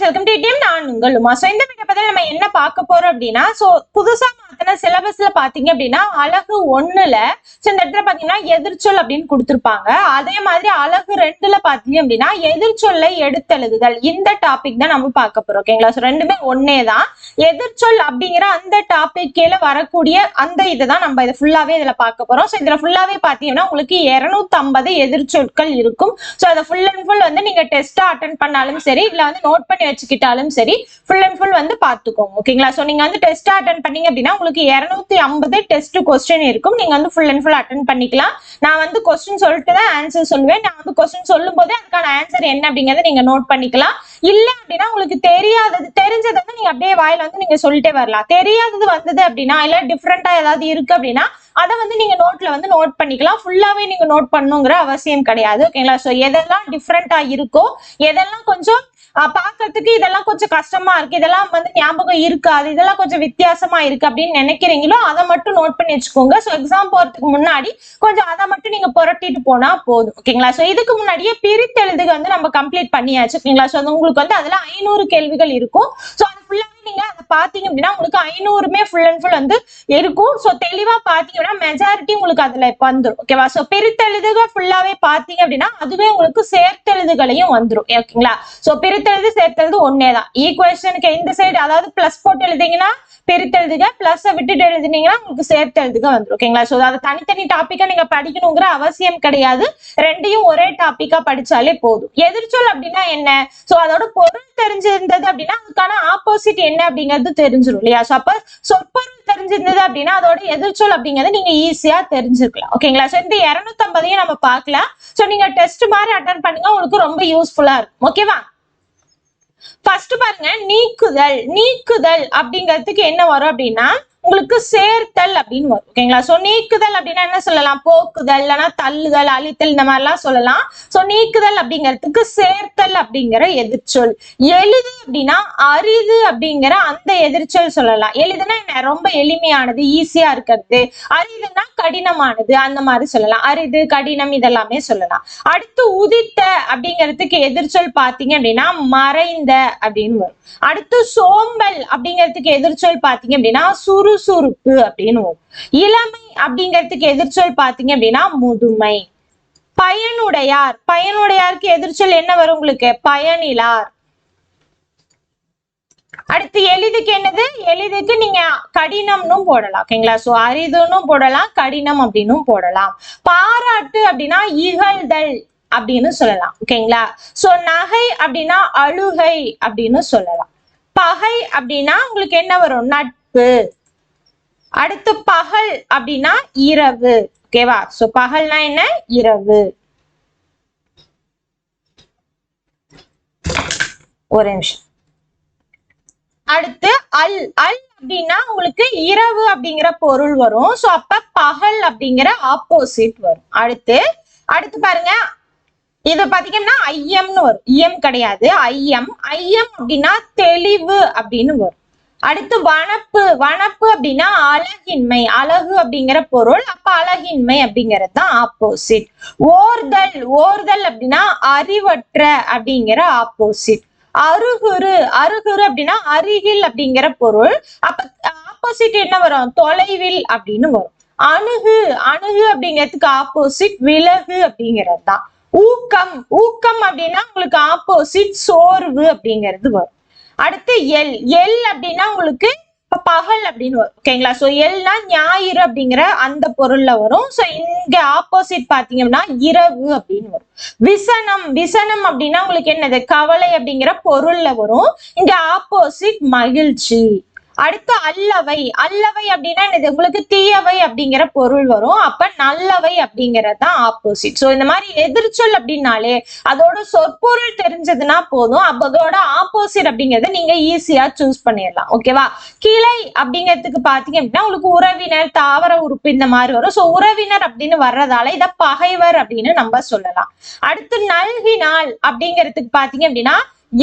Friends welcome to DM நான் உங்கள் Uma so இந்த வீடியோ பற்றி நம்ம என்ன பார்க்க போறோம் அப்படின்னா ஸோ புதுசா மாத்தின சிலபஸ்ல பாத்தீங்க அப்படின்னா அழகு ஒண்ணுல ஸோ இந்த இடத்துல பாத்தீங்கன்னா எதிர்ச்சொல் அப்படின்னு கொடுத்திருப்பாங்க. அதே மாதிரி அழகு ரெண்டுல பாத்தீங்க அப்படின்னா எதிர்ச்சொல்லை எடுத்தெழுதுதல். இந்த டாபிக் தான் நம்ம பார்க்க போறோம் ஓகேங்களா ஸோ ரெண்டுமே ஒன்னே தான். எதிர்ச்சொல் அப்படிங்கிற அந்த டாபிக் கீழே வரக்கூடிய அந்த இதை தான் நம்ம இதை ஃபுல்லாவே இதுல பார்க்க போறோம். ஸோ இதுல ஃபுல்லாவே பாத்தீங்கன்னா உங்களுக்கு இருநூத்தி ஐம்பது எதிர்ச்சொற்கள் இருக்கும். ஸோ அதை ஃபுல் அண்ட் ஃபுல் வந்து நீங்க டெஸ்டா அட்டன் பண்ணாலும் சரி இல்ல வந்து நோட் பண்ணி வச்சுக்கிட்டாலும் சரி ஃபுல் அண்ட் ஃபுல் வந்து பார்த்துக்கோங்க ஓகேங்களா ஸோ நீங்க வந்து டெஸ்ட் அட்டன் பண்ணீங்க அப்படின்னா உங்களுக்கு இரநூத்தி ஐம்பது டெஸ்ட் கொஸ்டின் இருக்கும். நீங்கள் வந்து ஃபுல் அண்ட் ஃபுல் அட்டன் பண்ணிக்கலாம். நான் வந்து கொஸ்டின் சொல்லிட்டு தான் ஆன்சர் சொல்லுவேன். நான் வந்து கொஸ்டின் சொல்லும் போதே அதுக்கான ஆன்சர் என்ன அப்படிங்கிறத நீங்க நோட் பண்ணிக்கலாம். இல்லை அப்படின்னா உங்களுக்கு தெரியாதது தெரிஞ்சதை வந்து நீங்கள் அப்படியே வாயில் வந்து நீங்கள் சொல்லிட்டே வரலாம். தெரியாதது வந்தது அப்படின்னா இல்லை டிஃப்ரெண்ட்டாக ஏதாவது இருக்கு அப்படின்னா அதை வந்து நீங்க நோட்ல வந்து நோட் பண்ணிக்கலாம். ஃபுல்லாவே நீங்க நோட் பண்ணுங்கிற அவசியம் கிடையாது ஓகேங்களா ஸோ எதெல்லாம் டிஃப்ரெண்டா இருக்கோ எதெல்லாம் கொஞ்சம் பாக்குறதுக்கு இதெல்லாம் கொஞ்சம் கஷ்டமா இருக்கு. இதெல்லாம் வந்து ஞாபகம் இருக்காது. இதெல்லாம் கொஞ்சம் வித்தியாசமா இருக்கு அப்படின்னு நினைக்கிறீங்களோ அதை மட்டும் நோட் பண்ணி வச்சுக்கோங்க. ஸோ எக்ஸாம் போறதுக்கு முன்னாடி கொஞ்சம் அதை மட்டும் நீங்க புரட்டிட்டு போனா போதும். ஓகேங்களா சோ இதுக்கு முன்னாடியே பிரித்தெழுதுக வந்து நம்ம கம்ப்ளீட் பண்ணியாச்சு. ஓகேங்களா சோ உங்களுக்கு வந்து அதுல ஐநூறு கேள்விகள் இருக்கும். சோ அது ஃபுல்லாவே நீங்க அதை பாத்தீங்க அப்படின்னா உங்களுக்கு ஐநூறுமே ஃபுல் அண்ட் ஃபுல் வந்து இருக்கும். சோ தெளிவா பாத்தீங்கன்னா மெஜாரிட்டி உங்களுக்கு அதுல வந்துரும். ஓகேவா சோ பிரித்தெழுதுக ஃபுல்லாவே பாத்தீங்க அப்படின்னா அதுவே உங்களுக்கு சேர்த்தெழுதுகளையும் வந்துரும். ஓகேங்களா சோ பிரித்தெழுது சேர்த்தெழுது ஒன்னே தான். ஈக்குவேஷனுக்கு இந்த சைடு அதாவது பிளஸ் போட்டு எழுதிங்கன்னா பிரித்தெழுதுக பிளஸ் விட்டுட்டு எழுதுனீங்கன்னா உங்களுக்கு சேர்த்து எழுதுக வந்துடும் ஓகேங்களா ஸோ அதை தனித்தனி டாப்பிக்கா நீங்க படிக்கணுங்கிற அவசியம் கிடையாது. ரெண்டையும் ஒரே டாப்பிக்கா படிச்சாலே போதும். எதிர்ச்சொல் அப்படின்னா என்ன? ஸோ அதோட பொருள் தெரிஞ்சிருந்தது அப்படின்னா அதுக்கான ஆப்போசிட் என்ன அப்படிங்கிறது தெரிஞ்சிடும் இல்லையா? ஸோ அப்ப சொற்பொருள் தெரிஞ்சிருந்தது அப்படின்னா அதோட எதிர்ச்சொல் அப்படிங்கறத நீங்க ஈஸியா தெரிஞ்சுக்கலாம் ஓகேங்களா ஸோ இந்த இருநூத்தம்பதையும் நம்ம பார்க்கலாம். ஸோ நீங்க டெஸ்ட் மாதிரி அட்டன் பண்ணுங்க உங்களுக்கு ரொம்ப யூஸ்ஃபுல்லா இருக்கும் ஓகேவா ஃபர்ஸ்ட் பாருங்க நீக்குதல். நீக்குதல் அப்படிங்கிறதுக்கு என்ன வரும் அப்படின்னா உங்களுக்கு சேர்த்தல் அப்படின்னு வரும். ஓகேங்களா சோ நீக்குதல் அப்படின்னா என்ன சொல்லலாம்? போக்குதல் இல்லைன்னா தள்ளுதல் அழித்தல் இந்த மாதிரிலாம் சொல்லலாம். சோ நீக்குதல் அப்படிங்கிறதுக்கு சேர்த்தல் அப்படிங்கிற எதிர்ச்சொல். எளிது அப்படின்னா அரிது அப்படிங்கிற அந்த எதிர்ச்சொல் சொல்லலாம். எளிதுன்னா என்ன? ரொம்ப எளிமையானது ஈஸியா இருக்கிறது. அரிதுன்னா கடினமானது அந்த மாதிரி சொல்லலாம். அரிது கடினம் இதெல்லாமே சொல்லலாம். அடுத்து உதித்த அப்படிங்கிறதுக்கு எதிர்ச்சொல் பாத்தீங்க அப்படின்னா மறைந்த அப்படின்னு வரும். அடுத்து சோம்பல் அப்படிங்கிறதுக்கு எதிர்ச்சொல் பாத்தீங்க அப்படின்னா சுரு சுறுசுறுப்பு அப்படின்னு இளமை அப்படிங்கிறதுக்கு எதிர்ச்சொல் பாத்தீங்க அப்படின்னா முதுமை. பயனுடையார். பயனுடையாருக்கு எதிர்ச்சொல் என்ன வரும் உங்களுக்கு? பயனிலார். அடுத்து எளிதுக்கு என்னது? எளிதுக்கு நீங்க கடினம்னு போடலாம். ஓகேங்களா சோ அரிதுன்னு போடலாம் கடினம் அப்படின்னும் போடலாம். பாராட்டு அப்படின்னா இகழ்தல் அப்படின்னு சொல்லலாம். ஓகேங்களா சோ நகை அப்படின்னா அழுகை அப்படின்னு சொல்லலாம். பகை அப்படின்னா உங்களுக்கு என்ன வரும்? நட்பு. அடுத்து பகல் அப்படின்னா இரவு. ஓகேவா சோ பகல்னா என்ன? இரவு. ஒரு நிமிஷம். அடுத்து அல். அல் அப்படின்னா உங்களுக்கு இரவு அப்படிங்கிற பொருள் வரும். சோ அப்ப பகல் அப்படிங்கிற ஆப்போசிட் வரும். அடுத்து அடுத்து பாருங்க. இது பாத்தீங்கன்னா ஐயம்னு வரும். இயம் கிடையாது. ஐயம் ஐயம் அப்படின்னா தெளிவு அப்படின்னு வரும். அடுத்து வனப்பு வனப்பு அப்படின்னா அழகின்மை அழகு அப்படிங்கிற பொருள். அப்ப அழகின்மை அப்படிங்கிறது தான் ஆப்போசிட் ஓர்தல் ஓர்தல் அப்படின்னா அறிவற்ற அப்படிங்கிற ஆப்போசிட் அருகுரு அருகுரு அப்படின்னா அருகில் அப்படிங்கிற பொருள். அப்ப ஆப்போசிட் என்ன வரும்? தொலைவில் அப்படின்னு வரும். அணுகு அணுகு அப்படிங்கிறதுக்கு ஆப்போசிட் விலகு அப்படிங்கிறது தான். ஊக்கம் ஊக்கம் அப்படின்னா உங்களுக்கு ஆப்போசிட் சோர்வு அப்படிங்கிறது வரும். அடுத்து எல். எல் அப்படின்னா உங்களுக்கு இப்ப பகல் அப்படின்னு வரும். ஓகேங்களா? சோ எல்னா ஞாயிறு அப்படிங்கிற அந்த பொருள்ல வரும். சோ இங்க ஆப்போசிட் பாத்தீங்கன்னா இரவு அப்படின்னு வரும். விசனம். விசனம் அப்படின்னா உங்களுக்கு என்னது? கவலை அப்படிங்கிற பொருள்ல வரும். இங்க ஆப்போசிட் மகிழ்ச்சி. அடுத்து அல்லவை. அல்லவை அப்படின்னா என்னது? உங்களுக்கு தீயவை அப்படிங்கிற பொருள் வரும். அப்ப நல்லவை அப்படிங்கிறது தான் ஆப்போசிட் ஸோ இந்த மாதிரி எதிர்ச்சொல் அப்படின்னாலே அதோட சொற்பொருள் தெரிஞ்சதுன்னா போதும். அப்ப அதோட ஆப்போசிட் அப்படிங்கறத நீங்க ஈஸியா சூஸ் பண்ணிடலாம். ஓகேவா கிளை அப்படிங்கிறதுக்கு பாத்தீங்க அப்படின்னா உங்களுக்கு உறவினர் தாவர உறுப்பு இந்த மாதிரி வரும். ஸோ உறவினர் அப்படின்னு வர்றதால இதை பகைவர் அப்படின்னு நம்ம சொல்லலாம். அடுத்து நல்கினால் அப்படிங்கிறதுக்கு பாத்தீங்க அப்படின்னா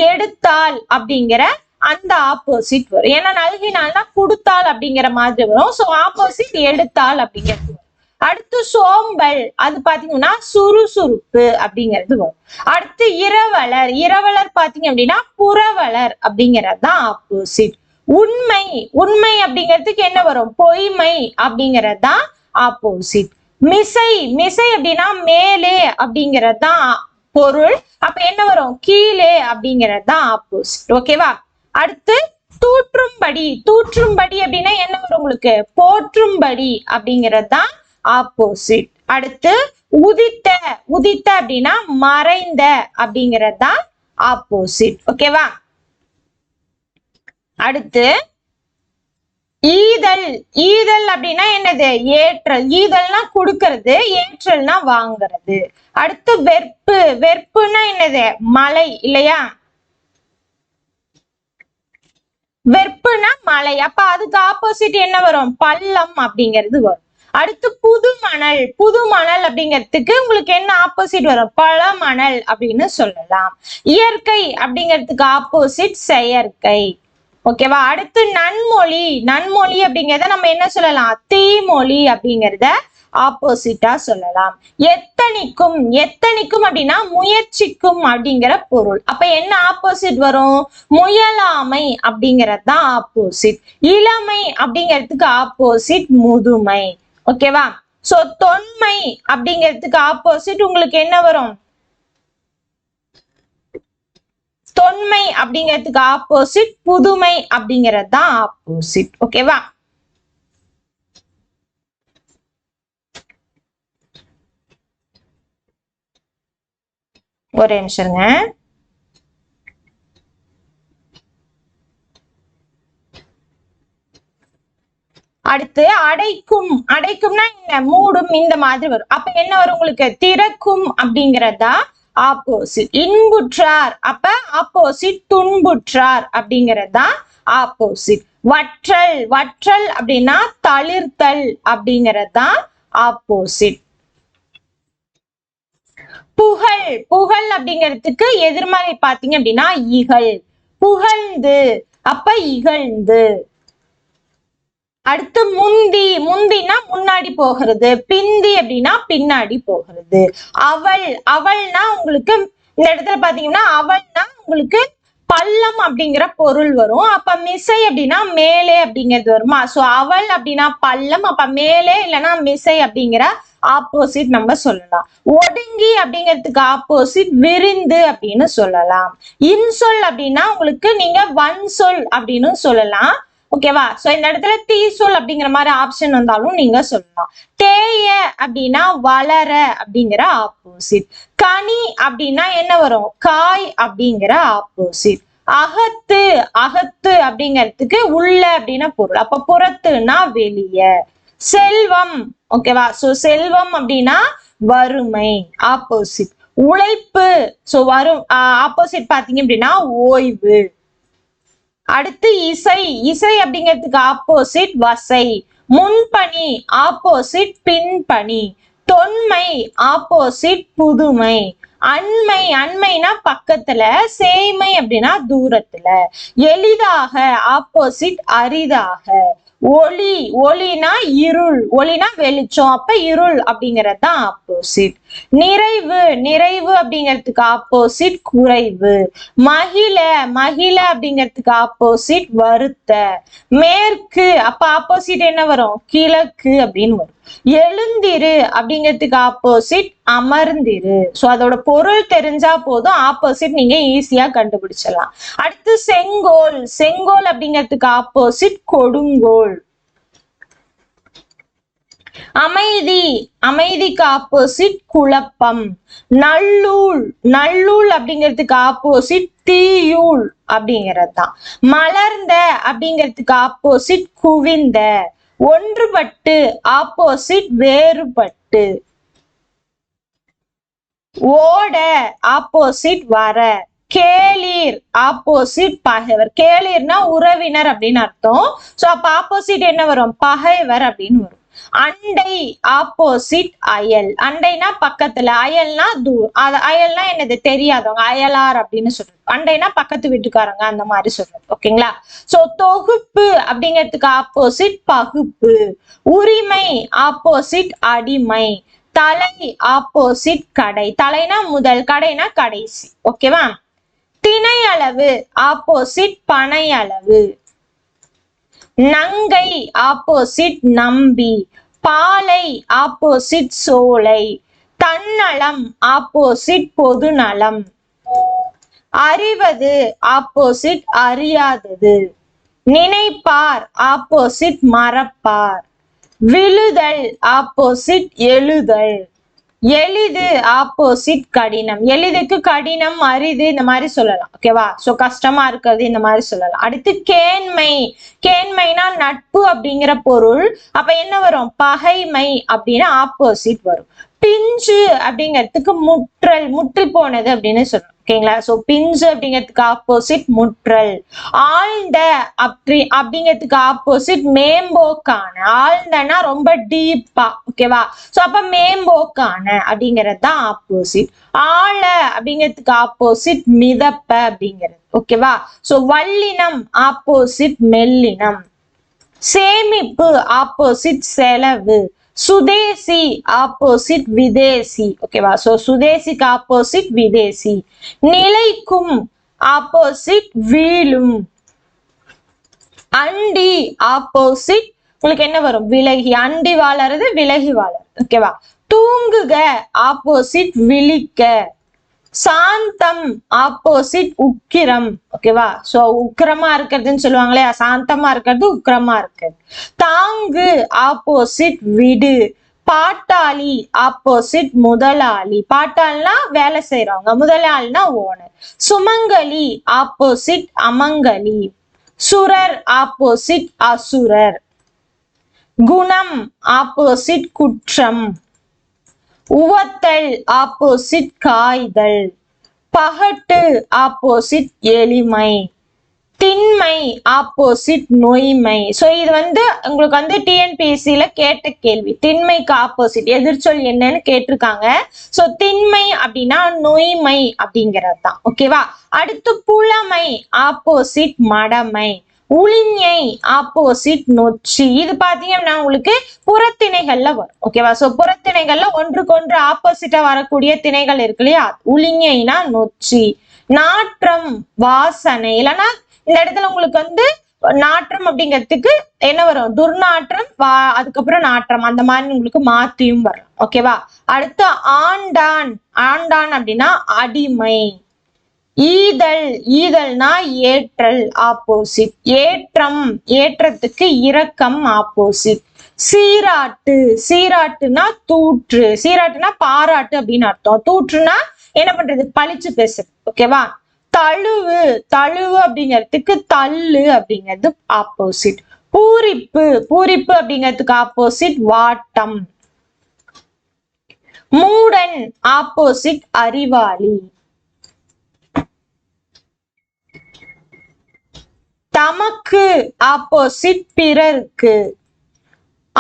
எடுத்தால் அப்படிங்கிற அந்த ஆப்போசிட் வரும். ஏன்னா நல்கினால்னா கொடுத்தால் அப்படிங்கிற மாதிரி வரும். சோ ஆப்போசிட் எடுத்தால் அப்படிங்கிறது அடுத்து சோம்பல். அது பாத்தீங்கன்னா சுறுசுறுப்பு அப்படிங்கிறது வரும். அடுத்து இரவலர். இரவலர் பாத்தீங்க அப்படின்னா புறவலர் அப்படிங்கிறது தான் ஆப்போசிட் உண்மை. உண்மை அப்படிங்கிறதுக்கு என்ன வரும்? பொய்மை அப்படிங்கிறது தான் ஆப்போசிட் மிசை. மிசை அப்படின்னா மேலே அப்படிங்கிறது தான் பொருள். அப்ப என்ன வரும்? கீழே அப்படிங்கிறது தான் ஆப்போசிட் ஓகேவா அடுத்து தூற்றும்படி தூற்றும்படி அப்படின்னா என்ன வரும் உங்களுக்கு? போற்றும்படி அப்படிங்கிறது தான் ஆப்போசிட் அடுத்து உதித்த உதித்த அப்படின்னா மறைந்த அப்படிங்கிறது தான் ஆப்போசிட் ஓகேவா அடுத்து ஈதல் ஈதல் அப்படின்னா என்னது? ஏற்றல். ஈதல்னா கொடுக்கறது ஏற்றல்னா வாங்குறது. அடுத்து வெறுப்பு வெறுப்புனா என்னது? மலை இல்லையா? வெறுப்புனா மலை. அப்ப அதுக்கு ஆப்போசிட் என்ன வரும்? பள்ளம் அப்படிங்கிறது வரும். அடுத்து புது மணல் புது மணல் அப்படிங்கிறதுக்கு உங்களுக்கு என்ன ஆப்போசிட் வரும்? பழ மணல் அப்படின்னு சொல்லலாம். இயற்கை அப்படிங்கிறதுக்கு ஆப்போசிட் செயற்கை. ஓகேவா அடுத்து நன்மொழி. நன்மொழி அப்படிங்கிறத நம்ம என்ன சொல்லலாம்? தீமொழி அப்படிங்கிறத ஆப்போசிட்டா சொல்லலாம். எத்தனைக்கும் எத்தனைக்கும் அப்படின்னா முயற்சிக்கும் அப்படிங்கிற பொருள். அப்ப என்ன ஆப்போசிட் வரும்? முயலாமை அப்படிங்கிறது தான் ஆப்போசிட் இளமை அப்படிங்கிறதுக்கு ஆப்போசிட் முதுமை. ஓகேவா சோ தொன்மை அப்படிங்கிறதுக்கு ஆப்போசிட் உங்களுக்கு என்ன வரும்? தொன்மை அப்படிங்கிறதுக்கு ஆப்போசிட் புதுமை அப்படிங்கிறது தான் ஆப்போசிட் ஓகேவா ஒரு நிமிஷங்க. அடுத்து அடைக்கும். அடைக்கும்னா என்ன? மூடும் இந்த மாதிரி வரும். அப்ப என்ன வரும் உங்களுக்கு? திறக்கும் அப்படிங்கறதா ஆப்போசிட் இன்புற்றார். அப்ப ஆப்போசிட் துன்புற்றார் அப்படிங்கறதா ஆப்போசிட் வற்றல். வற்றல் அப்படின்னா தளிர்த்தல் அப்படிங்கறதா ஆப்போசிட் புகழ் புகழ் அப்படிங்கிறதுக்கு எதிர்மறை பாத்தீங்க அப்படின்னா இகழ். புகழ்ந்து அப்ப இகழ்ந்து. அடுத்து முந்தி முந்தினா முன்னாடி போகிறது. பிந்தி அப்படின்னா பின்னாடி போகிறது. அவள் அவள்னா உங்களுக்கு இந்த இடத்துல பாத்தீங்கன்னா அவள்னா உங்களுக்கு பள்ளம் அப்படிங்கிற பொருள் வரும். அப்ப மிசை அப்படின்னா மேலே அப்படிங்கிறது வருமா? சோ அவள் அப்படின்னா பள்ளம். அப்ப மேலே இல்லைன்னா மிசை அப்படிங்கிற ஆப்போசிட் நம்ம சொல்லலாம். ஒடுங்கி அப்படிங்கிறதுக்கு ஆப்போசிட் விரிந்து அப்படின்னு சொல்லலாம். இன்சொல் அப்படின்னா உங்களுக்கு நீங்க வன் சொல் அப்படின்னு சொல்லலாம். ஓகேவா சோ இந்த இடத்துல தீசொல் அப்படிங்கிற மாதிரி ஆப்ஷன் வந்தாலும் நீங்க சொல்லலாம். தேய அப்படின்னா வளர அப்படிங்கிற ஆப்போசிட் கனி அப்படின்னா என்ன வரும்? காய் அப்படிங்கிற ஆப்போசிட் அகத்து அகத்து அப்படிங்கிறதுக்கு உள்ள அப்படின்னா பொருள். அப்ப புறத்துனா வெளிய. செல்வம். ஓகேவா சோ செல்வம் அப்படின்னா வறுமை ஆப்போசிட் உழைப்பு. சோ வரும் ஆப்போசிட் பாத்தீங்க அப்படின்னா ஓய்வு. அடுத்து இசை. இசை அப்படிங்கிறதுக்கு ஆப்போசிட் வசை. முன்பணி ஆப்போசிட் பின்பணி. தொன்மை ஆப்போசிட் புதுமை. அண்மை அண்மைனா பக்கத்துல. சேமை அப்படின்னா தூரத்துல. எளிதாக ஆப்போசிட் அரிதாக. ஒளி ஒளினா இருள் ஒளினா வெளிச்சம் அப்ப இருள் அப்படிங்கறது தான் ஆப்போசிட் நிறைவு நிறைவு அப்படிங்கிறதுக்கு ஆப்போசிட் குறைவு. மகிழ மகிழ அப்படிங்கிறதுக்கு ஆப்போசிட் வருத்த. மேற்கு அப்ப ஆப்போசிட் என்ன வரும்? கிழக்கு அப்படின்னு வரும். எழுந்திரு அப்படிங்கிறதுக்கு ஆப்போசிட் அமர்ந்திரு. சோ அதோட பொருள் தெரிஞ்சா போதும் ஆப்போசிட் நீங்க ஈஸியா கண்டுபிடிச்சிடலாம். அடுத்து செங்கோல் செங்கோல் அப்படிங்கிறதுக்கு ஆப்போசிட் கொடுங்கோல். அமைதி அமைதிக்கு ஆப்போசிட் குழப்பம். நல்லூல் நல்லூல் அப்படிங்கிறதுக்கு ஆப்போசிட் தீயூல் அப்படிங்கிறது தான் மலர்ந்த அப்படிங்கிறதுக்கு ஆப்போசிட் குவிந்த. ஒன்றுபட்டு ஆப்போசிட் வேறுபட்டு. ஓட ஆப்போசிட் வர. கேளீர் ஆப்போசிட் பகைவர். கேளீர்னா உறவினர் அப்படின்னு அர்த்தம். சோ அப்ப ஆப்போசிட் என்ன வரும்? பகைவர் அப்படின்னு வரும். அண்டை ஆப்போசிட் அயல். அண்டைனா பக்கத்துல அயல்னா தூர். அது அயல்னா என்னது? தெரியாதவங்க. அயலார் அப்படின்னு சொல்றது. அண்டைனா பக்கத்து வீட்டுக்காரங்க அந்த மாதிரி சொல்றது. ஓகேங்களா? சோ தொகுப்பு அப்படிங்கிறதுக்கு ஆப்போசிட் பகுப்பு. உரிமை ஆப்போசிட் அடிமை. தலை ஆப்போசிட் கடை. தலைனா முதல் கடைனா கடைசி. ஓகேவா? திணை அளவு ஆப்போசிட் பனை அளவு நங்கை ஆப்போசிட் நம்பி பாலை ஆப்போசிட் சோலை தன்னலம் ஆப்போசிட் பொது நலம். அறிவது ஆப்போசிட் அறியாதது நினைப்பார் ஆப்போசிட் மறப்பார் விழுதல் ஆப்போசிட் எழுதல். எளிது ஆப்போசிட் கடினம். எளிதுக்கு கடினம் அரிது இந்த மாதிரி சொல்லலாம். ஓகேவா சோ கஷ்டமா இருக்கிறது இந்த மாதிரி சொல்லலாம். அடுத்து கேண்மை. கேண்மைனா நட்பு அப்படிங்கிற பொருள். அப்ப என்ன வரும்? பகைமை அப்படின்னா ஆப்போசிட் வரும். பிஞ்சு அப்படிங்கிறதுக்கு முற்றல் முற்றி போனது அப்படின்னு சொல்லணும் ஓகேங்களா? சோ பிஞ்சு அப்படிங்கிறதுக்கு ஆப்போசிட் முற்றல். ஆழ்ந்த அப்படி அப்படிங்கிறதுக்கு ஆப்போசிட் மேம்போக்கான. ஆழ்ந்தனா ரொம்ப டீப்பா ஓகேவா சோ அப்ப மேம்போக்கான அப்படிங்கிறது தான் ஆப்போசிட் ஆழ அப்படிங்கிறதுக்கு ஆப்போசிட் மிதப்ப அப்படிங்கிறது ஓகேவா சோ வல்லினம் ஆப்போசிட் மெல்லினம். சேமிப்பு ஆப்போசிட் செலவு. சுதேசி ஆப்போசிட் விதேசி. ஓகேவா சோ சுதேசிக்கு ஆப்போசிட் விதேசி. நிலைக்கும் ஆப்போசிட் வீழும். அண்டி ஆப்போசிட் உங்களுக்கு என்ன வரும்? விலகி. அண்டி வாழறது விலகி வாழறது. ஓகேவா தூங்குக ஆப்போசிட் விழிக்க. சாந்தம் ஆப்போசிட் உக்கிரம். ஓகேவா சோ உக்கிரமா இருக்கிறதுன்னு சொல்லுவாங்களே சாந்தமா இருக்கிறது உக்கிரமா இருக்கிறது. தாங்கு ஆப்போசிட் விடு. பாட்டாளி ஆப்போசிட் முதலாளி. பாட்டாளினா வேலை செய்யறவங்க முதலாளினா ஓனர் சுமங்கலி ஆப்போசிட் அமங்கலி. சுரர் ஆப்போசிட் அசுரர். குணம் ஆப்போசிட் குற்றம். உவத்தல் ஆப்போசிட் காய்தல் பகட்டு ஆப்போசிட் எளிமை. திண்மை ஆப்போசிட் நொய்மை. ஸோ இது வந்து உங்களுக்கு வந்து டிஎன்பிஎஸ்சி கேட்ட கேள்வி. திண்மைக்கு ஆப்போசிட் எதிர்ச்சொல் என்னன்னு கேட்டிருக்காங்க. ஸோ திண்மை அப்படின்னா நொய்மை அப்படிங்கிறது தான். ஓகேவா அடுத்து புலமை ஆப்போசிட் மடமை. உளிஞை ஆப்போசிட் நொச்சி. இது பாத்தீங்கன்னா உங்களுக்கு புறத்திணைகள்ல வரும். ஓகேவா ஸோ சோ திணைகள்ல ஒன்றுக்கொன்று ஆப்போசிட்டா வரக்கூடிய திணைகள் இருக்கு இல்லையா? உளிஞைனா நொச்சி நாற்றம் வாசனை. இல்லைன்னா இந்த இடத்துல உங்களுக்கு வந்து நாற்றம் அப்படிங்கிறதுக்கு என்ன வரும்? துர்நாற்றம் வா அதுக்கப்புறம் நாற்றம். அந்த மாதிரி உங்களுக்கு மாத்தியும் வரும் ஓகேவா அடுத்து ஆண்டான். ஆண்டான் அப்படின்னா அடிமை. ஈதல். ஈதல்னா ஏற்றல் ஆப்போசிட் ஏற்றம். ஏற்றத்துக்கு இரக்கம் ஆப்போசிட் சீராட்டு சீராட்டுனா தூற்று சீராட்டுனா பாராட்டு அப்படின்னு அர்த்தம். தூற்றுனா என்ன பண்றது? பழிச்சு பேசுறது. ஓகேவா தழுவு தழுவு அப்படிங்கிறதுக்கு தள்ளு அப்படிங்கிறது ஆப்போசிட் பூரிப்பு பூரிப்பு அப்படிங்கிறதுக்கு ஆப்போசிட் வாட்டம். மூடன் ஆப்போசிட் அறிவாளி. தமக்கு ஆப்போசிட் பிறருக்கு.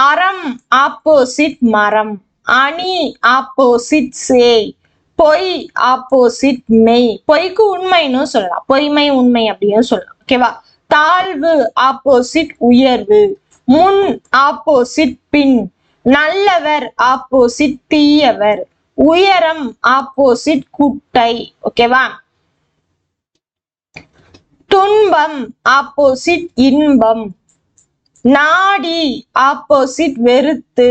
அறம் ஆப்போசிட் மரம் அணி ஆப்போசிட் சேய் பொய் ஆப்போசிட் மெய். பொய்க்கு உண்மைன்னு சொல்லலாம். பொய்மை உண்மை அப்படின்னு சொல்லலாம். ஓகேவா தாழ்வு ஆப்போசிட் உயர்வு முன் ஆப்போசிட் பின் நல்லவர் ஆப்போசிட் தீயவர் உயரம் ஆப்போசிட் குட்டை. ஓகேவா துன்பம் ஆப்போசிட் இன்பம் நாடி ஆப்போசிட் வெறுத்து.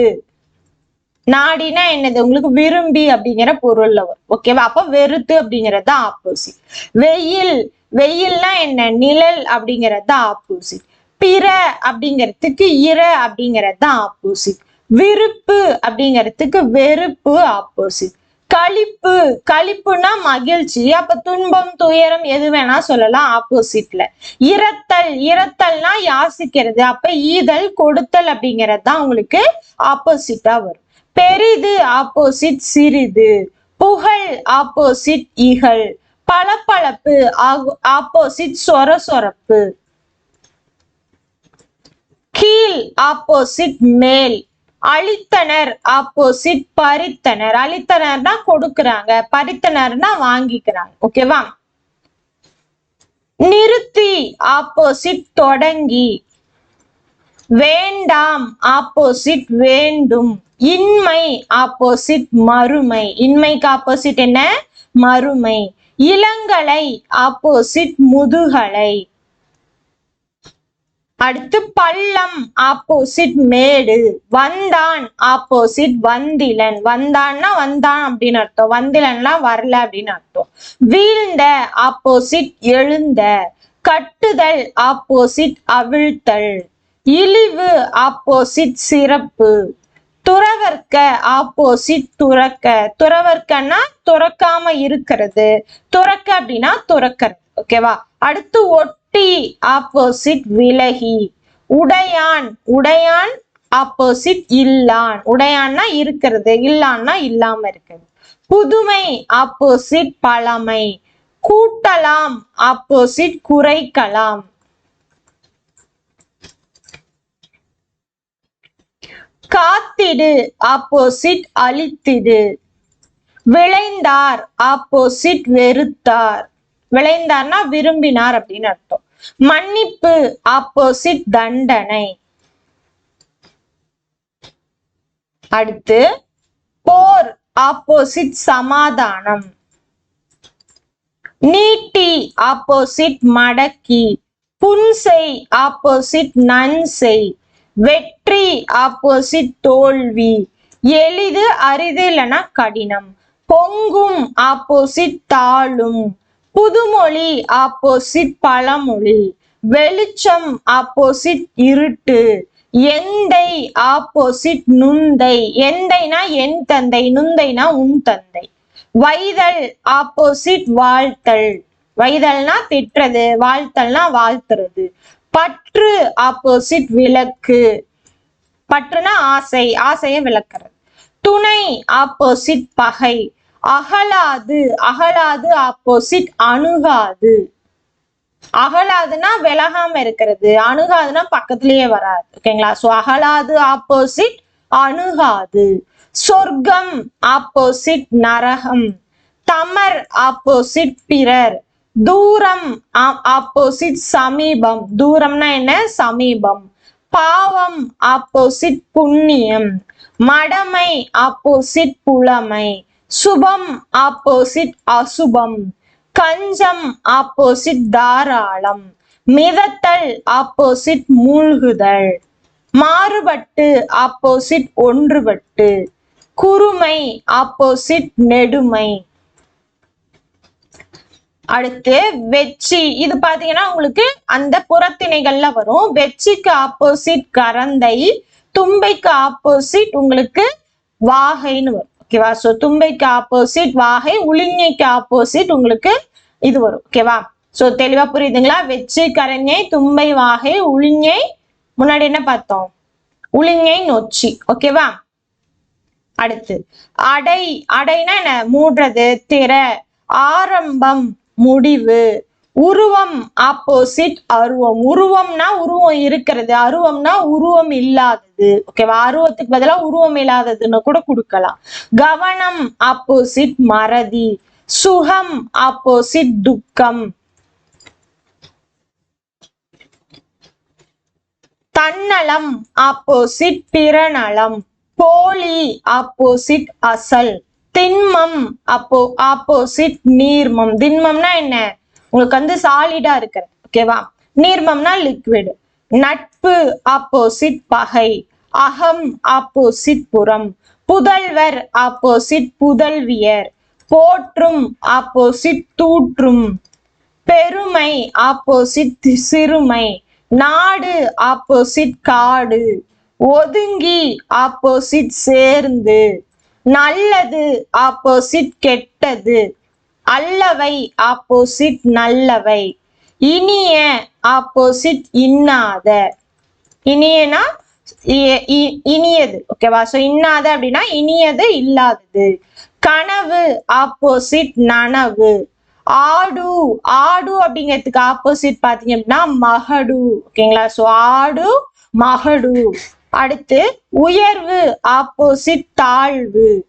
நாடினா என்னது? உங்களுக்கு விரும்பி அப்படிங்கிற பொருள்ல வரும். ஓகேவா அப்ப வெறுத்து அப்படிங்கிறது தான் ஆப்போசிட் வெயில். வெயில்னா என்ன? நிழல் அப்படிங்கிறது தான் ஆப்போசிட் பிற அப்படிங்கிறதுக்கு இர அப்படிங்கிறது தான் ஆப்போசிட் விருப்பு அப்படிங்கிறதுக்கு வெறுப்பு ஆப்போசிட் களிப்பு களிப்புனா மகிழ்ச்சி. அப்ப துன்பம் துயரம் எது வேணா சொல்லலாம் ஆப்போசிட்ல இரத்தல் இரத்தல்னா யாசிக்கிறது. அப்ப ஈதல் கொடுத்தல் அப்படிங்கிறது தான் உங்களுக்கு ஆப்போசிட்டா வரும். பெரிது ஆப்போசிட் சிறிது. புகழ் ஆப்போசிட் இகழ். பளபளப்பு ஆப்போசிட் சொர சொரப்பு. கீழ் ஆப்போசிட் மேல். அழித்தனர் ஆப்போசிட் பறித்தனர். அழித்தனர்னா கொடுக்கறாங்க பறித்தனர்னா வாங்கிக்கிறாங்க. ஓகேவா நிறுத்தி ஆப்போசிட் தொடங்கி. வேண்டாம் ஆப்போசிட் வேண்டும். இன்மை ஆப்போசிட் மறுமை. இன்மைக்கு ஆப்போசிட் என்ன? மறுமை. இளங்கலை ஆப்போசிட் முதுகலை. அடுத்து பள்ளம் ஆப்போசிட் மேடு. வந்தான் ஆப்போசிட் வந்திலன். வந்தான்னா வந்தான் அப்படின்னு அர்த்தம். வந்திலன்னா வரல அப்படின்னு அர்த்தம். வீழ்ந்த ஆப்போசிட் எழுந்த. கட்டுதல் ஆப்போசிட் அவிழ்த்தல். இழிவு ஆப்போசிட் சிறப்பு. துறவர்க்க ஆப்போசிட் துறக்க. துறவர்க்கன்னா துறக்காம இருக்கிறது. துறக்க அப்படின்னா துறக்கிறது. ஓகேவா அடுத்து ஒட்டி ஆப்போசிட் விலகி. உடையான் உடையான் ஆப்போசிட் இல்லான். உடையான்னா இருக்கிறது இல்லான்னா இல்லாம இருக்கிறது. புதுமை ஆப்போசிட் பழமை. கூட்டலாம் ஆப்போசிட் குறைக்கலாம். காத்திடு ஆப்போசிட் அழித்திடு. விளைந்தார் ஆப்போசிட் வெறுத்தார். விளைந்தார்னா விரும்பினார் அப்படின்னு அர்த்தம். மன்னிப்பு ஆப்போசிட் தண்டனை. அடுத்து போர் ஆப்போசிட் சமாதானம். நீட்டி ஆப்போசிட் மடக்கி. புன்செய் ஆப்போசிட் நன்செய். வெற்றி ஆப்போசிட் தோல்வி. எளிது அரிது இல்லைன்னா கடினம். பொங்கும் ஆப்போசிட் தாழும். புதுமொழி ஆப்போசிட் பழமொழி வெளிச்சம் ஆப்போசிட் இருட்டு எந்தை ஆப்போசிட் நுந்தை எந்தைனா என் தந்தை நுந்தைனா உன் தந்தை. வைதல் ஆப்போசிட் வாழ்த்தல். வைதல்னா திட்டுறது வாழ்த்தல்னா வாழ்த்துறது. பற்று ஆப்போசிட் விளக்கு. பற்றுனா ஆசை ஆசையை விளக்குறது. துணை ஆப்போசிட் பகை. அகலாது அகலாது ஆப்போசிட் அணுகாது. அகலாதுன்னா விலகாம இருக்கிறது அணுகாதுன்னா பக்கத்திலேயே வராது. ஓகேங்களா சோ அகலாது ஆப்போசிட் அணுகாது. சொர்க்கம் ஆப்போசிட் நரகம். தமர் ஆப்போசிட் பிறர். தூரம் ஆப்போசிட் சமீபம். தூரம்னா என்ன? சமீபம். பாவம் ஆப்போசிட் புண்ணியம். மடமை ஆப்போசிட் புலமை. சுபம் ஆப்போசிட் அசுபம். கஞ்சம் ஆப்போசிட் தாராளம். மிதத்தல் ஆப்போசிட் மூழ்குதல். மாறுபட்டு ஆப்போசிட் ஒன்றுபட்டு. குறுமை ஆப்போசிட் நெடுமை. அடுத்து வெச்சி இது பாத்தீங்கன்னா உங்களுக்கு அந்த புறத்திணைகள்ல வரும். வெச்சிக்கு ஆப்போசிட் கரந்தை தும்பைக்கு ஆப்போசிட் உங்களுக்கு வாகைன்னு வரும். ஓகேவா சோ தும்பைக்கு ஆப்போசிட் வாகை உளிஞைக்கு ஆப்போசிட் உங்களுக்கு இது வரும். ஓகேவா சோ தெளிவா புரியுதுங்களா? வெச்சு கரஞ்சை தும்பை வாகை உளிஞை முன்னாடி என்ன பார்த்தோம்? உளிஞை நொச்சி. ஓகேவா அடுத்து அடை அடைனா என்ன? மூடுறது திற ஆரம்பம் முடிவு. உருவம் ஆப்போசிட் அருவம். உருவம்னா உருவம் இருக்கிறது. அருவம்னா உருவம் இல்லாதது. ஓகேவா அருவத்துக்கு பதிலா உருவம் இல்லாததுன்னு கூட கொடுக்கலாம். கவனம் ஆப்போசிட் மறதி. சுகம் ஆப்போசிட் துக்கம். தன்னலம் ஆப்போசிட் பிறநலம் போலி ஆப்போசிட் அசல். திண்மம் அப்போ ஆப்போசிட் நீர்மம். திண்மம்னா என்ன? உங்களுக்கு வந்து சாலிடா இருக்கிறது ஓகேவா நீர்மம்னா லிக்விட் நட்பு ஆப்போசிட் பகை அகம் ஆப்போசிட் புறம் புதல்வர் ஆப்போசிட் புதல்வியர் போற்றும் ஆப்போசிட் தூற்றும் பெருமை ஆப்போசிட் சிறுமை நாடு ஆப்போசிட் காடு ஒதுங்கி ஆப்போசிட் சேர்ந்து நல்லது ஆப்போசிட் கெட்டது அல்லவை ஆப்போசிட் நல்லவை. இனிய ஆப்போசிட் இன்னாத. இனியனா இ- இனியது. ஓகேவா சோ இன்னாத அப்படின்னா இனியது இல்லாதது. கனவு ஆப்போசிட் நனவு. ஆடு ஆடு அப்படிங்கிறதுக்கு ஆப்போசிட் பாத்தீங்க அப்படின்னா மகடு. ஓகேங்களா சோ ஆடு மகடு. அடுத்து உயர்வு ஆப்போசிட் தாழ்வு.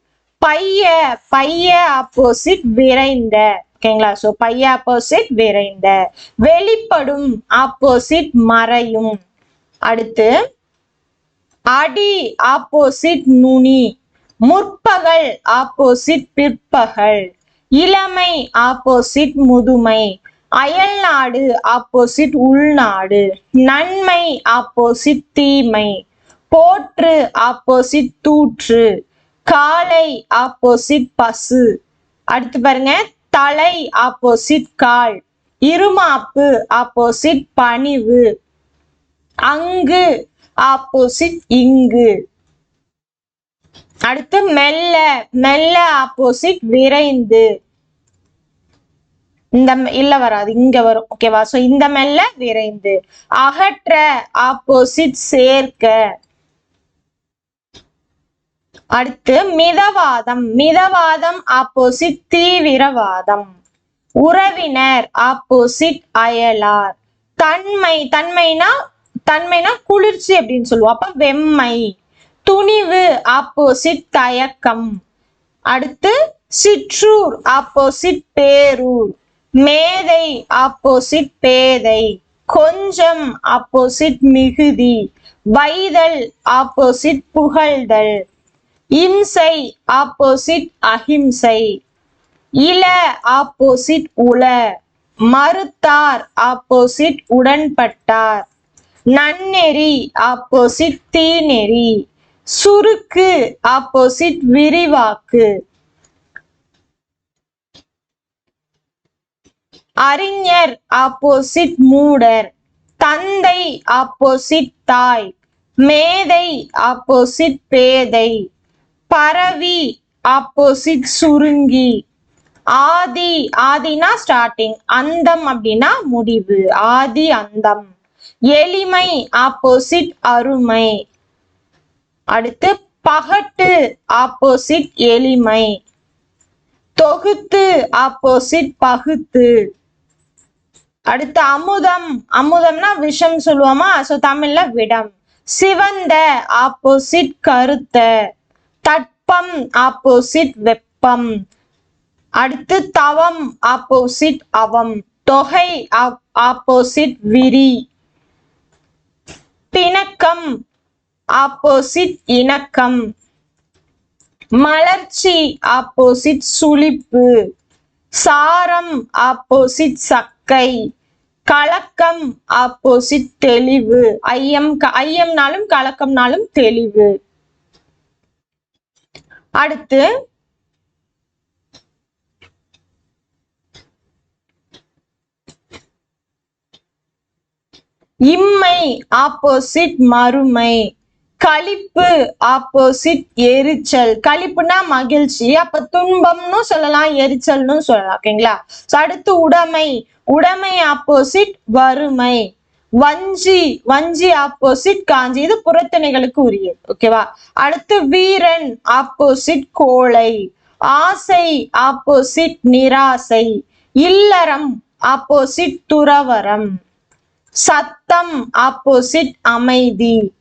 பைய பைய ஆப்போசிட் விரைந்த. ஓகேங்களா? சோ பைய ஆப்போசிட் விரைந்த. வெளிப்படும் ஆப்போசிட் மறையும். அடுத்து அடி ஆப்போசிட் நுனி. முற்பகல் ஆப்போசிட் பிற்பகல். இளமை ஆப்போசிட் முதுமை. அயல்நாடு ஆப்போசிட் உள்நாடு. நன்மை ஆப்போசிட் தீமை. போற்று ஆப்போசிட் தூற்று. காலை ஆப்போசிட் பசு. அடுத்து பாருங்க தலை ஆப்போசிட் கால். இருமாப்பு ஆப்போசிட் பணிவு. அங்கு ஆப்போசிட் இங்கு. அடுத்து மெல்ல மெல்ல ஆப்போசிட் விரைந்து. இந்த இல்ல வராது இங்க வரும் ஓகேவா சோ இந்த மெல்ல விரைந்து. அகற்ற ஆப்போசிட் சேர்க்க. அடுத்து மிதவாதம். மிதவாதம் ஆப்போசிட் தீவிரவாதம். உறவினர் ஆப்போசிட் அயலார். தன்மை தன்மைனா தன்மைனா குளிர்ச்சி அப்படின்னு சொல்லுவோம். அப்ப வெம்மை. துணிவு ஆப்போசிட் தயக்கம். அடுத்து சிற்றூர் ஆப்போசிட் பேரூர். மேதை ஆப்போசிட் பேதை. கொஞ்சம் ஆப்போசிட் மிகுதி. வைதல் ஆப்போசிட் புகழ்தல். இம்சை ஆப்போசிட் அஹிம்சை. இல ஆப்போசிட் உல. மறுத்தார் ஆப்போசிட் உடன்பட்டார். நன்னெறி ஆப்போசிட் தீநெறி. சுருக்கு ஆப்போசிட் விரிவாக்கு. அறிஞர் ஆப்போசிட் மூடர். தந்தை ஆப்போசிட் தாய். மேதை ஆப்போசிட் பேதை. பரவி ஆப்போசிட் சுருங்கி. ஆதி ஆதினா ஸ்டார்டிங் அந்தம் அப்படின்னா முடிவு. ஆதி அந்தம். எளிமை ஆப்போசிட் அருமை. அடுத்து பகட்டு ஆப்போசிட் எளிமை. தொகுத்து ஆப்போசிட் பகுத்து. அடுத்து அமுதம். அமுதம்னா விஷம் சொல்லுவோமா? சோ தமிழ்ல விடம். சிவந்த ஆப்போசிட் கருத்த. தட்பம் ஆப்போசிட் வெப்பம். அடுத்து தவம் ஆப்போசிட் அவம். தொகை ஆப்போசிட் விரி. பிணக்கம் ஆப்போசிட் இணக்கம். மலர்ச்சி ஆப்போசிட் சுளிப்பு. சாரம் ஆப்போசிட் சக்கை. கலக்கம் ஆப்போசிட் தெளிவு. ஐயம் க- ஐயம்னாலும் கலக்கம்னாலும் தெளிவு. அடுத்து இம்மை ஆப்போசிட் மறுமை. களிப்பு ஆப்போசிட் எரிச்சல். கழிப்புனா மகிழ்ச்சி. அப்ப துன்பம்னு சொல்லலாம் எரிச்சல்னு சொல்லலாம் ஓகேங்களா? அடுத்து உடைமை. உடைமை ஆப்போசிட் வறுமை. வஞ்சி வஞ்சி ஆப்போசிட் காஞ்சி. இது புறத்திணைகளுக்கு உரியது. ஓகேவா அடுத்து வீரன் ஆப்போசிட் கோழை. ஆசை ஆப்போசிட் நிராசை. இல்லறம் ஆப்போசிட் துறவரம் சத்தம் ஆப்போசிட் அமைதி.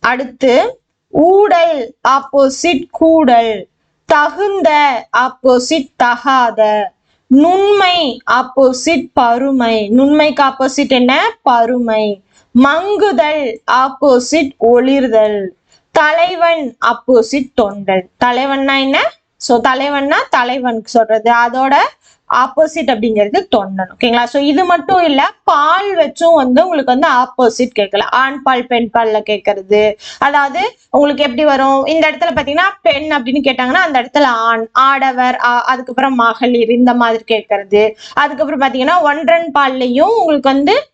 அடுத்து ஊடல் ஆப்போசிட் கூடல். தகுந்த ஆப்போசிட் தகாத. நுண்மை ஆப்போசிட் பருமை. நுண்மைக்கு ஆப்போசிட் என்ன? பருமை. மங்குதல் ஆப்போசிட் ஒளிர்தல். தலைவன் ஆப்போசிட் தொண்டல். தலைவன்னா என்ன? சோ தலைவன்னா தலைவன் சொல்றது. அதோட ஆப்போசிட் அப்படிங்கிறது தொண்ணணும். ஓகேங்களா? ஸோ இது மட்டும் இல்ல பால் வச்சும் வந்து உங்களுக்கு வந்து ஆப்போசிட் கேட்கலாம். ஆண் பால் பெண் பால்ல கேட்கறது. அதாவது உங்களுக்கு எப்படி வரும்? இந்த இடத்துல பாத்தீங்கன்னா பெண் அப்படின்னு கேட்டாங்கன்னா அந்த இடத்துல ஆண் ஆடவர் ஆ- அதுக்கப்புறம் மகளிர் இந்த மாதிரி கேட்கறது. அதுக்கப்புறம் பாத்தீங்கன்னா ஒன்றன் பால்லையும் உங்களுக்கு வந்து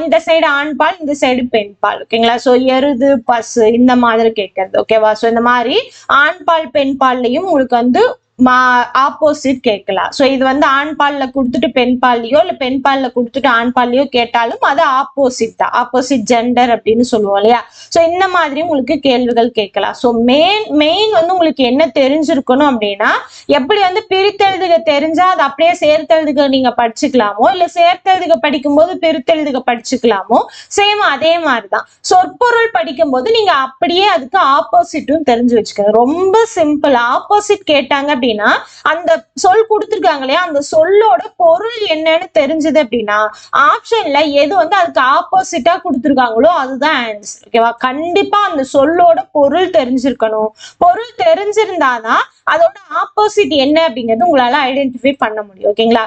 இந்த சைடு ஆண் பால் இந்த சைடு பெண் பால். ஓகேங்களா? ஸோ எருது பசு இந்த மாதிரி கேட்கறது. ஓகேவா? ஸோ இந்த மாதிரி ஆண் பால் பெண் பால்லையும் உங்களுக்கு வந்து மா ஆப்போசிட் கேட்கலாம். ஸோ இது வந்து ஆண் பாலில் கொடுத்துட்டு பெண் பால்லையோ இல்லை பெண் பாலில் கொடுத்துட்டு ஆண் பால்லையோ கேட்டாலும் அது ஆப்போசிட் தான். ஆப்போசிட் ஜெண்டர் அப்படின்னு சொல்லுவோம் இல்லையா? ஸோ இந்த மாதிரி உங்களுக்கு கேள்விகள் கேட்கலாம். ஸோ மெயின் மெயின் வந்து உங்களுக்கு என்ன தெரிஞ்சிருக்கணும் அப்படின்னா எப்படி வந்து பிரித்தெழுதுக தெரிஞ்சா அது அப்படியே சேர்த்தெழுதுக நீங்க படிச்சுக்கலாமோ இல்ல சேர்த்தெழுதுக படிக்கும்போது பிரித்தெழுதுக படிச்சுக்கலாமோ சேம் அதே மாதிரிதான் சொற்பொருள் படிக்கும்போது நீங்க அப்படியே அதுக்கு ஆப்போசிட்டும் தெரிஞ்சு வச்சுக்கணும் ரொம்ப சிம்பிள் ஆப்போசிட் கேட்டாங்க அப்படின்னா அந்த சொல் கொடுத்துருக்காங்க இல்லையா அந்த சொல்லோட பொருள் என்னன்னு தெரிஞ்சது அப்படின்னா ஆப்ஷன்ல எது வந்து அதுக்கு ஆப்போசிட்டா கொடுத்துருக்காங்களோ அதுதான் ஆன்சர் ஓகேவா கண்டிப்பா அந்த சொல்லோட பொருள் தெரிஞ்சிருக்கணும். பொருள் தெரிஞ்சிருந்தாதான் அதோட ஆப்போசிட் என்ன அப்படிங்கிறது உங்களால ஐடென்டிஃபை பண்ண முடியும் ஓகேங்களா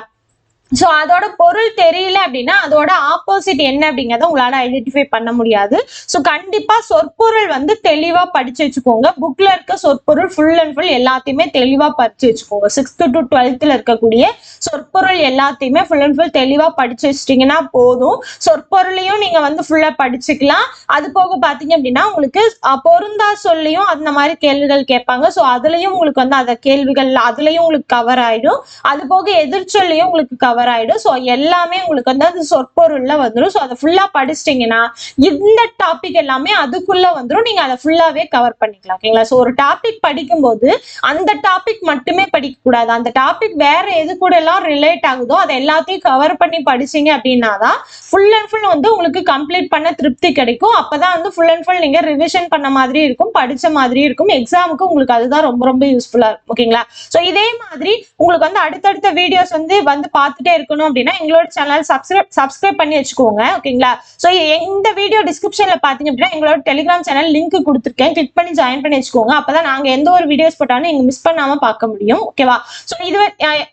ஸோ அதோட பொருள் தெரியல அப்படின்னா அதோட ஆப்போசிட் என்ன அப்படிங்கறத உங்களால ஐடென்டிஃபை பண்ண முடியாது. ஸோ கண்டிப்பா சொற்பொருள் வந்து தெளிவா படிச்சு வச்சுக்கோங்க. புக்ல இருக்க சொற்பொருள் ஃபுல் அண்ட் ஃபுல் எல்லாத்தையுமே தெளிவா படிச்சு வச்சுக்கோங்க. சிக்ஸ்த் டு டுவெல்த்ல இருக்கக்கூடிய சொற்பொருள் எல்லாத்தையுமே ஃபுல் அண்ட் ஃபுல் தெளிவா படிச்சு வச்சிட்டீங்கன்னா போதும். சொற்பொருளையும் நீங்க வந்து ஃபுல்லா படிச்சுக்கலாம். அது போக பாத்தீங்க அப்படின்னா உங்களுக்கு பொருந்தா சொல்லியும் அந்த மாதிரி கேள்விகள் கேட்பாங்க. ஸோ அதுலயும் உங்களுக்கு வந்து அந்த கேள்விகள் அதுலயும் உங்களுக்கு கவர் ஆயிடும். அது போக எதிர்ச்சொல்லையும் உங்களுக்கு கவர் ஆயிடும் ஸோ எல்லாமே உங்களுக்கு வந்து அது சொற்பொருள்ல வந்துடும் ஸோ அதை ஃபுல்லா படிச்சிட்டிங்கன்னா இந்த டாபிக் எல்லாமே அதுக்குள்ள வந்துடும் நீங்க அதை ஃபுல்லாவே கவர் பண்ணிக்கலாம் ஓகேங்களா ஸோ ஒரு டாபிக் படிக்கும்போது அந்த டாபிக் மட்டுமே படிக்க கூடாது. அந்த டாபிக் வேற எது கூட எல்லாம் ரிலேட் ஆகுதோ அதை எல்லாத்தையும் கவர் பண்ணி படிச்சீங்க அப்படின்னா தான் ஃபுல் அண்ட் ஃபுல் வந்து உங்களுக்கு கம்ப்ளீட் பண்ண திருப்தி கிடைக்கும். அப்பதான் வந்து ஃபுல் அண்ட் ஃபுல் நீங்க ரிவிஷன் பண்ண மாதிரி இருக்கும் படிச்ச மாதிரி இருக்கும். எக்ஸாமுக்கு உங்களுக்கு அதுதான் ரொம்ப ரொம்ப யூஸ்ஃபுல்லா இருக்கும் ஓகேங்களா ஸோ இதே மாதிரி உங்களுக்கு வந்து அடுத்தடுத்த வீடியோஸ் வந்து வந்து பார்த்துட்டே இருக்கணும் அப்படின்னா எங்களோட சேனல் சப்ஸ்கிரைப் சப்ஸ்கிரைப் பண்ணி வச்சுக்கோங்க ஓகேங்களா ஸோ எந்த வீடியோ டிஸ்கிரிப்ஷன்ல பாத்தீங்க அப்படின்னா எங்களோட டெலிகிராம் சேனல் லிங்க் கொடுத்துருக்கேன். கிளிக் பண்ணி ஜாயின் பண்ணி வச்சுக்கோங்க. அப்பதான் நாங்க எந்த ஒரு வீடியோஸ் போட்டாலும் நீங்க மிஸ் பண்ணாம பார்க்க முடியும் ஓகேவா ஸோ இது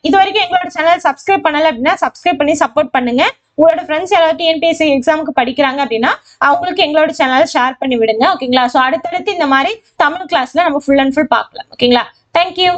இது வரைக்கும் எங்களோட சேனல் சப்ஸ்கிரைப் பண்ணல அப்படின்னா சப்ஸ்கிரைப் பண்ணி சப்போர்ட் பண்ணுங்க. உங்களோட ஃப்ரெண்ட்ஸ் யாராவது டிஎன்பிஎஸ்சி எக்ஸாமுக்கு படிக்கிறாங்க அப்படின்னா அவங்களுக்கு எங்களோட சேனலை ஷேர் பண்ணி விடுங்க ஓகேங்களா ஸோ அடுத்தடுத்து இந்த மாதிரி தமிழ் கிளாஸ்ல நம்ம ஃபுல் அண்ட் ஃபுல் பார்க்கலாம் ஓகேங்களா தேங்க்யூ